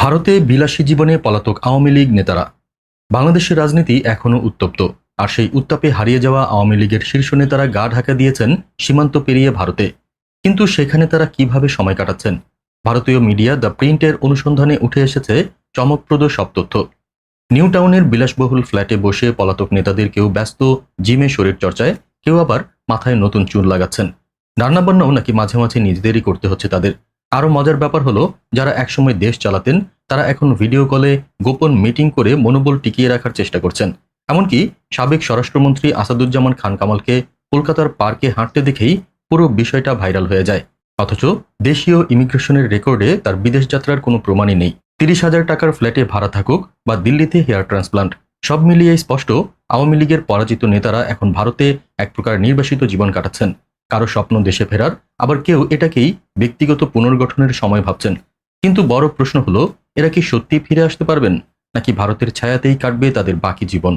ভারতে বিলাসী জীবনে পলাতক আওয়ামী লীগ নেতারা। বাংলাদেশের রাজনীতি এখনও উত্তপ্ত, আর সেই উত্তাপে হারিয়ে যাওয়া আওয়ামী লীগের শীর্ষ নেতারা গা ঢাকা দিয়েছেন সীমান্ত পেরিয়ে ভারতে। কিন্তু সেখানে তারা কীভাবে সময় কাটাচ্ছেন? ভারতীয় মিডিয়া দ্য প্রিন্টের অনুসন্ধানে উঠে এসেছে চমকপ্রদ সব তথ্য। নিউ টাউনের বিলাসবহুল ফ্ল্যাটে বসে পলাতক নেতাদের কেউ ব্যস্ত, জিমে শরীর চর্চায়, কেউ আবার মাথায় নতুন চুল লাগাচ্ছেন। রান্নাবান্নাও নাকি মাঝে মাঝে নিজেদেরই করতে হচ্ছে তাদের। আরও মজার ব্যাপার হলো, যারা একসময় দেশ চালাতেন, তারা এখন ভিডিও কলে গোপন মিটিং করে মনোবল টিকিয়ে রাখার চেষ্টা করছেন। এমনকি সাবেক স্বরাষ্ট্রমন্ত্রী আসাদুজ্জামান খান কামালকে কলকাতার পার্কে হাঁটতে দেখেই পুরো বিষয়টা ভাইরাল হয়ে যায়। অথচ দেশীয় ইমিগ্রেশনের রেকর্ডে তার বিদেশ যাত্রার কোনো প্রমাণই নেই। তিরিশ হাজার টাকার ফ্ল্যাটে ভাড়া থাকুক বা দিল্লিতে হেয়ার ট্রান্সপ্লান্ট, সব মিলিয়ে স্পষ্ট আওয়ামী লীগের পরাজিত নেতারা এখন ভারতে এক প্রকার নির্বাসিত জীবন কাটাচ্ছেন। কারও স্বপ্ন দেশে ফেরার, আবার কেউ এটাকেই ব্যক্তিগত পুনর্গঠনের সময় ভাবছেন। কিন্তু বড় প্রশ্ন হলো, এরা কি সত্যি ফিরে আসতে পারবেন? নাকি ভারতের ছায়াতেই কাটবে তাদের বাকি জীবন?